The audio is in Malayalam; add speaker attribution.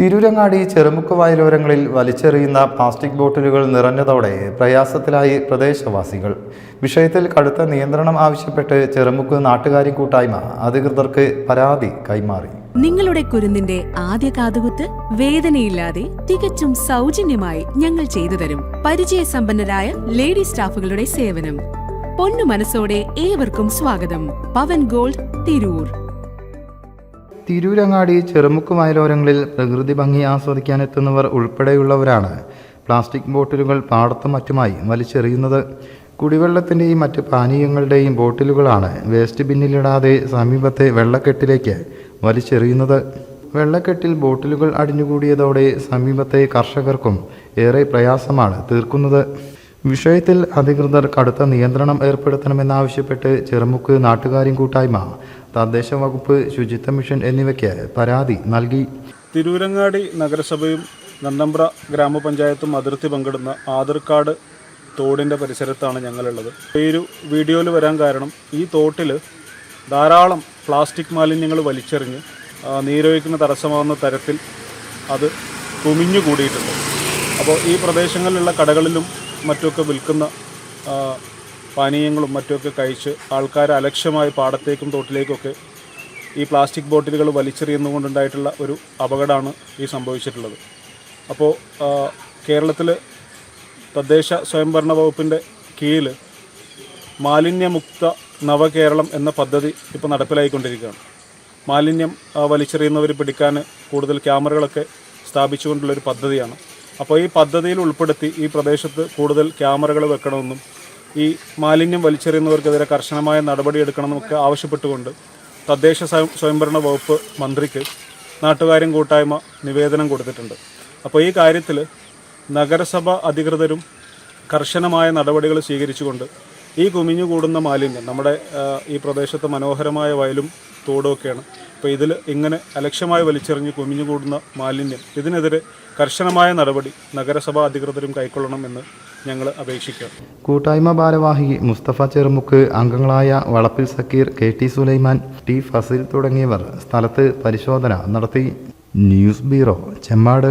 Speaker 1: തിരൂരങ്ങാടി ചെറുമുക്ക് വയലോരങ്ങളിൽ വലിച്ചെറിയുന്ന പ്ലാസ്റ്റിക് ബോട്ടിലുകൾ നിറഞ്ഞതോടെ പ്രയാസത്തിലായി പ്രദേശവാസികൾ. വിഷയത്തിൽ കടുത്ത നിയന്ത്രണം ആവശ്യപ്പെട്ട് ചെറുമുക്ക് നാട്ടുകാരി കൂട്ടായ്മ അധികൃതർക്ക് പരാതി കൈമാറി.
Speaker 2: നിങ്ങളുടെ കുരുന്നിന്റെ ആദ്യ കാതുകുത്ത് വേദനയില്ലാതെ തികച്ചും സൗജന്യമായി ഞങ്ങൾ ചെയ്തു തരും. പരിചയസമ്പന്നരായ ലേഡി സ്റ്റാഫുകളുടെ സേവനം. പൊന്നു മനസ്സോടെ ഏവർക്കും സ്വാഗതം. പവൻ ഗോൾഡ് തിരൂർ.
Speaker 1: തിരൂരങ്ങാടി ചെറുമുക്ക് വയലോരങ്ങളിൽ പ്രകൃതി ഭംഗി ആസ്വദിക്കാൻ എത്തുന്നവർ ഉൾപ്പെടെയുള്ളവരാണ്. പ്ലാസ്റ്റിക് ബോട്ടിലുകൾ പാടത്തും മറ്റുമായി വലിച്ചെറിയുന്നത് കുടിവെള്ളത്തിന്റെയും മറ്റ് പാനീയങ്ങളുടെയും ബോട്ടിലുകളാണ് വേസ്റ്റ് ബിന്നിലിടാതെ സമീപത്തെ വെള്ളക്കെട്ടിലേക്ക് വലിച്ചെറിയുന്നത്. വെള്ളക്കെട്ടിൽ ബോട്ടിലുകൾ അടിഞ്ഞുകൂടിയതോടെ സമീപത്തെ കർഷകർക്കും ഏറെ പ്രയാസമാണ് തീർക്കുന്നത്. വിഷയത്തിൽ അധികൃതർ കടുത്ത നിയന്ത്രണം ഏർപ്പെടുത്തണമെന്നാവശ്യപ്പെട്ട് ചെറുമുക്ക് നാട്ടുകാരും കൂട്ടായ്മ തദ്ദേശ വകുപ്പ് ശുചിത്വ മിഷൻ എന്നിവയ്ക്ക് പരാതി നൽകി.
Speaker 3: തിരൂരങ്ങാടി നഗരസഭയും നന്നമ്പ്ര ഗ്രാമപഞ്ചായത്തും അതിർത്തി പങ്കിടുന്ന ആതിർക്കാട് തോടിന്റെ പരിസരത്താണ് ഞങ്ങളുള്ളത്. ഈ ഒരു വീഡിയോയിൽ വരാൻ കാരണം ഈ തോട്ടിൽ ധാരാളം പ്ലാസ്റ്റിക് മാലിന്യങ്ങൾ വലിച്ചെറിഞ്ഞ് നീരൊഴുക്കിന് തടസ്സമാകുന്ന തരത്തിൽ അത് കുമിഞ്ഞു കൂടിയിട്ടുണ്ട് അപ്പോൾ ഈ പ്രദേശങ്ങളിലുള്ള കടകളിലും മറ്റുമൊക്കെ വിൽക്കുന്ന പാനീയങ്ങളും മറ്റുമൊക്കെ കഴിച്ച് ആൾക്കാർ അലക്ഷ്യമായി പാടത്തേക്കും തോട്ടിലേക്കൊക്കെ ഈ പ്ലാസ്റ്റിക് ബോട്ടിലുകൾ വലിച്ചെറിയുന്നതുകൊണ്ടുണ്ടായിട്ടുള്ള ഒരു അപകടമാണ് ഈ സംഭവിച്ചിട്ടുള്ളത്. അപ്പോൾ കേരളത്തിൽ തദ്ദേശ സ്വയംഭരണ വകുപ്പിന്റെ കീഴിൽ മാലിന്യമുക്ത നവകേരളം എന്ന പദ്ധതി ഇപ്പോൾ നടപ്പിലായിക്കൊണ്ടിരിക്കുകയാണ്. മാലിന്യം വലിച്ചെറിയുന്നവർ പിടിക്കാൻ കൂടുതൽ ക്യാമറകളൊക്കെ സ്ഥാപിച്ചുകൊണ്ടുള്ളൊരു പദ്ധതിയാണ്. അപ്പോൾ ഈ പദ്ധതിയിൽ ഉൾപ്പെടുത്തി ഈ പ്രദേശത്ത് കൂടുതൽ ക്യാമറകൾ വെക്കണമെന്നും ഈ മാലിന്യം വലിച്ചെറിയുന്നവർക്കെതിരെ കർശനമായ നടപടിയെടുക്കണമെന്നൊക്കെ ആവശ്യപ്പെട്ടുകൊണ്ട് തദ്ദേശ സ്വയം സ്വയംഭരണ വകുപ്പ് മന്ത്രിക്ക് നാട്ടുകാരും കൂട്ടായ്മ നിവേദനം കൊടുത്തിട്ടുണ്ട്. അപ്പോൾ ഈ കാര്യത്തിൽ നഗരസഭ അധികൃതരും കർശനമായ നടപടികൾ സ്വീകരിച്ചുകൊണ്ട് ഈ കുമിഞ്ഞു കൂടുന്ന മാലിന്യം നമ്മുടെ ഈ പ്രദേശത്ത് മനോഹരമായ വയലും തോടും അപ്പോൾ ഇതിൽ ഇങ്ങനെ അലക്ഷ്യമായി വലിച്ചെറിഞ്ഞ് കുമിഞ്ഞുകൂടുന്ന മാലിന്യം ഇതിനെതിരെ കർശനമായ നടപടി നഗരസഭാ അധികൃതരും കൈക്കൊള്ളണമെന്ന് ഞങ്ങൾ അപേക്ഷിക്കുക
Speaker 1: കൂട്ടായ്മ ഭാരവാഹി മുസ്തഫ ചെറുമുക്ക് അംഗങ്ങളായ Valappil Sakkeer K T Sulaiman T Fasil തുടങ്ങിയവർ സ്ഥലത്ത് പരിശോധന നടത്തി. News bureau Chemmad.